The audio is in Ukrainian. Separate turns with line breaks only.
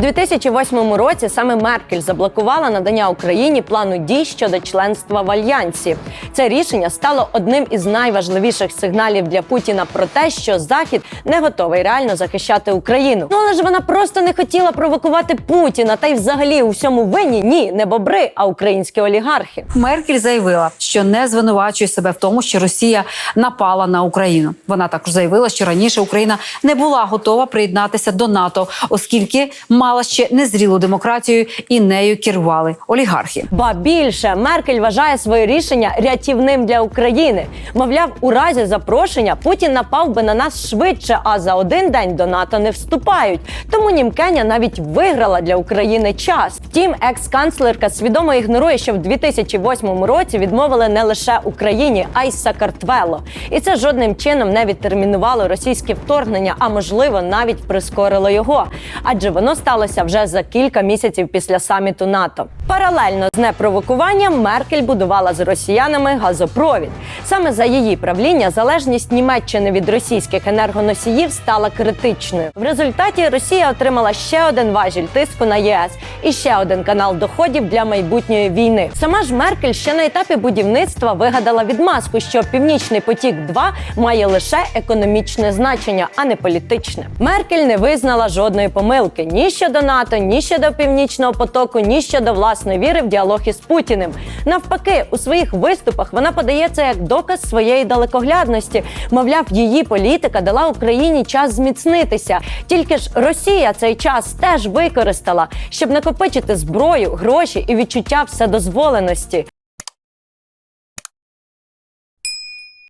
2008 році саме Меркель заблокувала надання Україні плану дій щодо членства в альянсі. Це рішення стало одним із найважливіших сигналів для Путіна про те, що Захід не готовий реально захищати Україну. Ну але ж вона просто не хотіла провокувати Путіна, та й взагалі у всьому винні ні, не бобри, а українські олігархи.
Меркель заявила, що не звинувачує себе в тому, що Росія напала на Україну. Вона також заявила, що раніше Україна не була готова приєднатися до НАТО, оскільки мала ще незрілу демократію і нею керували олігархи.
Ба більше Меркель вважає своє рішення рятівним для України. Мовляв, у разі запрошення Путін напав би на нас швидше, а за один день до НАТО не вступають. Тому Німкеня навіть виграла для України час. Втім, екс-канцлерка свідомо ігнорує, що в 2008 році відмовили не лише Україні, а й Сакартвело. І це жодним чином не відтермінувало російське вторгнення, а можливо навіть прискорило його. Адже воно сталося вже за кілька місяців після саміту НАТО. Паралельно з непровокуванням Меркель будувала з росіянами газопровід. Саме за її правління залежність Німеччини від російських енергоносіїв стала критичною. В результаті Росія отримала ще один важіль тиску на ЄС і ще один канал доходів для майбутньої війни. Сама ж Меркель ще на етапі будівництва вигадала відмазку, що Північний потік 2 має лише економічне значення, а не політичне. Меркель не визнала жодної помилки ні щодо НАТО, ні щодо північного потоку, ні щодо власної віри в діалог із Путіним. Навпаки, у своїх виступах вона подає це як доказ своєї далекоглядності. Мовляв, її політика дала Україні час зміцнитися. Тільки ж Росія цей час теж використала, щоб накопичити зброю, гроші і відчуття вседозволеності.